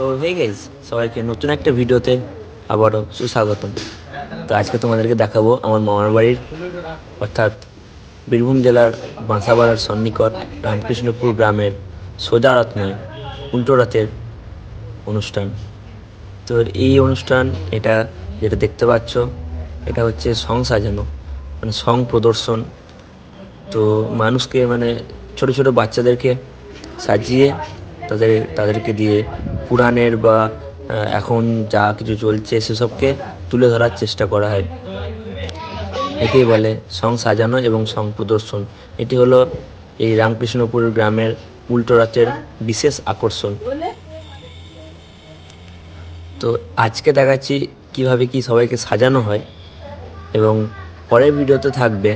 তো হয়ে গেছে সবাইকে নতুন একটা ভিডিওতে আবারও সুস্বাগতম। তো আজকে তোমাদেরকে দেখাবো আমার মামার বাড়ির, অর্থাৎ বীরভূম জেলার বাঁসাপাড়ার সন্নিকট রামকৃষ্ণপুর গ্রামের সোজা রাত নয় উল্টো রাতের অনুষ্ঠান। তো এই অনুষ্ঠান এটা যেটা দেখতে পাচ্ছ, এটা হচ্ছে সং সাজানো মানে সং প্রদর্শন। তো মানুষকে মানে ছোট ছোট বাচ্চাদেরকে সাজিয়ে তাদের, তাদেরকে দিয়ে পুরাণের বা এখন যা কিছু চলছে সেসবকে তুলে ধরার চেষ্টা করা হয়। একেই বলে সং সাজানো এবং সং প্রদর্শন। এটি হলো এই রামকৃষ্ণপুর গ্রামের উল্টো রাতের বিশেষ আকর্ষণ। তো আজকে দেখাচ্ছি কীভাবে কি সবাইকে সাজানো হয় এবং পরের ভিডিওতে থাকবে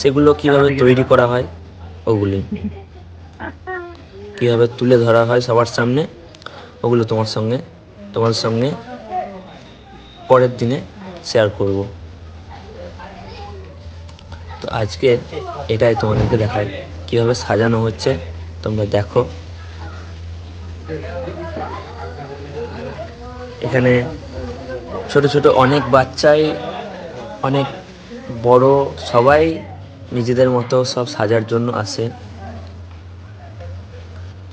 সেগুলো কীভাবে তৈরি করা হয়, ওগুলি। কীভাবে তুলে ধরা হয় সবার সামনে ওগুলো তোমার সঙ্গে তোমার সঙ্গে পরের দিনে শেয়ার করব। তো আজকে এটাই তোমাদেরকে দেখায় কীভাবে সাজানো হচ্ছে, তোমরা দেখো। এখানে ছোট ছোট অনেক বাচ্চাই, অনেক বড় সবাই নিজেদের মতো সব সাজার জন্য আসে।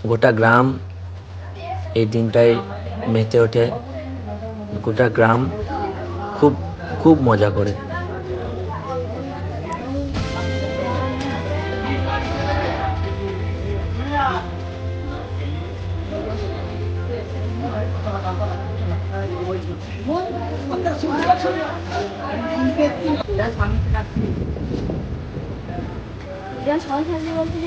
গোটা গ্রাম এই দিনটায় মেতে ওঠে। গোটা গ্রাম খুব খুব মজা করে। যা সবাই থাকবে বলতে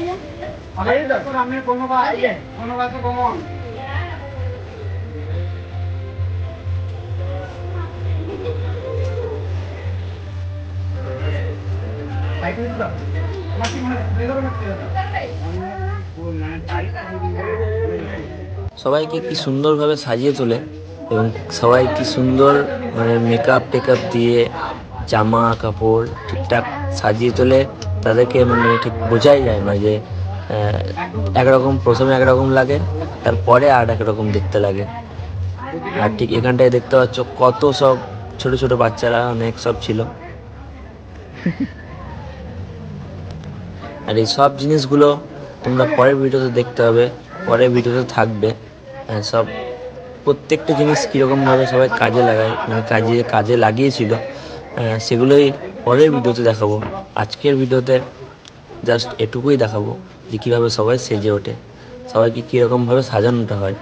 সবাইকে কি সুন্দরভাবে সাজিয়ে তোলে এবং সবাই কি সুন্দর মানে মেকআপ টেকআপ দিয়ে জামা, কাপড় ঠিকঠাক সাজিয়ে তোলে, তাদেরকে মানে ঠিক বোঝাই যায় না যে একরকম প্রথমে একরকম লাগে, তারপরে আর একরকম দেখতে লাগে। আর ঠিক এখানটায় দেখতে পাচ্ছ কত সব ছোট ছোট বাচ্চারা, অনেক সব ছিল। আর এই সব জিনিসগুলো তোমরা পরের ভিডিওতে দেখতে হবে পরের ভিডিওতে থাকবে। আহ, সব প্রত্যেকটা জিনিস কীরকমভাবে সবাই কাজে লাগায় মানে কাজে কাজে লাগিয়েছিল সেগুলোই পরের ভিডিওতে দেখাবো। আজকের ভিডিওতে জাস্ট এটুকুই দেখাবো যে কীভাবে সবাই সেজে ওঠে সবাইকে কীরকমভাবে সাজানোটা হয়।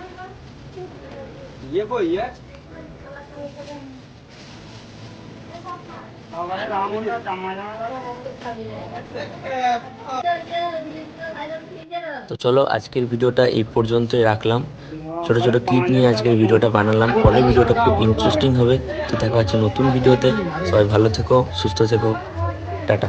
তো চলো আজকের ভিডিওটা এই পর্যন্তই রাখলাম। ছোট ছোট ক্লিপ নিয়ে আজকের ভিডিওটা বানালাম। পরে ভিডিওটা খুব ইন্টারেস্টিং হবে। তো দেখা যাচ্ছে নতুন ভিডিওতে। সবাই ভালো থেকো, সুস্থ থেকো। টাটা।